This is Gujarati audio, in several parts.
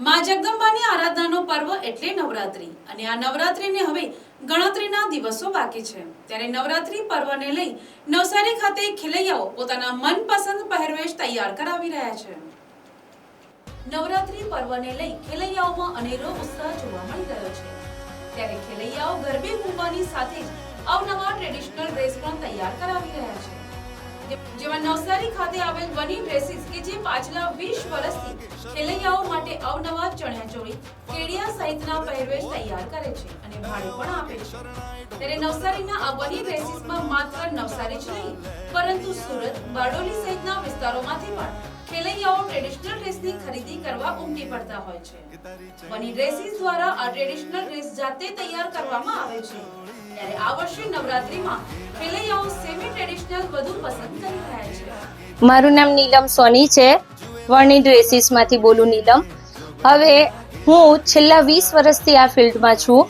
માં જગદંબાની આરાધનાનો પર્વ એટલે નવરાત્રી. અને આ નવરાત્રીને હવે ગણતરીના દિવસો બાકી છે. ત્યારે નવરાત્રી પર્વને લઈ નવસારી ખાતે ખેલૈયાઓ પોતાના મનપસંદ પહેરવેશ તૈયાર કરાવી રહ્યા છે. નવરાત્રી પર્વને લઈ ખેલૈયાઓમાં અનેરો ઉત્સાહ જોવા મળી રહ્યો છે. ત્યારે ખેલૈયાઓ ગરબે ઘૂમવાની સાથે જ અવનવા ટ્રેડિશનલ ડ્રેસ પણ તૈયાર કરાવી રહ્યા નવસારી ખાતે આવેલ વની ડ્રેસીસ કે જે પાછલા 20 વર્ષથી ખેલૈયાઓ માટે અવનવા ચણિયાચોળી કેડિયા સહિતના પહેરવેશ તૈયાર કરે છે અને ભાડે પણ આપે છે. ત્યારે નવસારીના આ વની ડ્રેસીસમાં માત્ર નવસારી જ નહીં, પરંતુ સુરત, બારડોલી સહિતના વિસ્તારોમાંથી પણ ખેલૈયાઓ ટ્રેડિશનલ ડ્રેસની ખરીદી કરવા ઉમટી પડતા હોય છે. વની ડ્રેસીસ દ્વારા આ ટ્રેડિશનલ ડ્રેસ જાતે તૈયાર કરવામાં આવે છે. ત્યારે આ વર્ષે નવરાત્રીમાં ખેલૈયાઓ સેમી ટ્રેડિશનલ વધુ પસંદ કરી રહ્યા છે. મારું નામ નીલમ સોની છે. વર્ણી ડ્રેસીસમાંથી બોલું નીલમ. હવે હું છેલ્લા વીસ વર્ષથી આ ફિલ્ડમાં છું.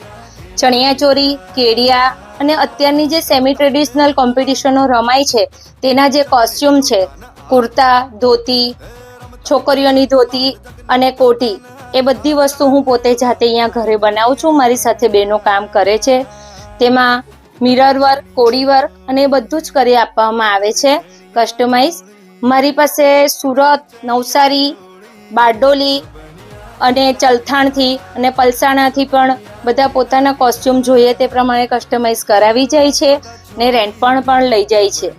ચણિયાચોરી કેડિયા અને અત્યારની જે સેમી ટ્રેડિશનલ કોમ્પિટિશનો રમાય છે, તેના જે કોસ્ચ્યુમ છે, કુર્તા, ધોતી, છોકરીઓની ધોતી અને કોટી, એ બધી વસ્તુ હું પોતે જાતે અહીંયા ઘરે બનાવું છું. મારી સાથે બહેનો કામ કરે છે. તેમાં મિરર વર્ક કોડી વર્ક અને બધું જ કરી આપવામાં આવે છે. કસ્ટમાઇઝ મારી પાસે સુરત, નવસારી, બારડોલી અને ચલથાણથી અને પલસાણાથી પણ બધા પોતાના કોસ્ચ્યુમ જોઈએ તે પ્રમાણે કસ્ટમાઇઝ કરાવી જાય છે ને રેન્ટ પણ પણ લઈ જાય છે.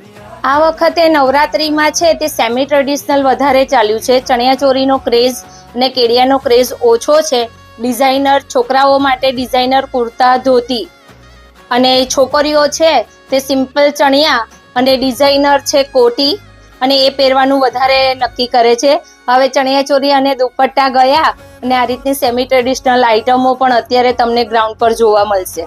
આ વખતે નવરાત્રિમાં છે તે સેમી ટ્રેડિશનલ વધારે ચાલ્યું છે. ચણિયાચોરીનો ક્રેઝ અને કેડિયાનો ક્રેઝ ઓછો છે. ડિઝાઇનર છોકરાઓ માટે ડિઝાઇનર કુર્તા, ધોતી અને છોકરીઓ છે તે સિમ્પલ ચણિયા અને ડિઝાઇનર છે કોટી અને એ પહેરવાનું વધારે નક્કી કરે છે. હવે ચણિયાચોરી અને દુપટ્ટા ગયા અને આ રીતની સેમી ટ્રેડિશનલ આઇટમો પણ અત્યારે તમને ગ્રાઉન્ડ પર જોવા મળશે.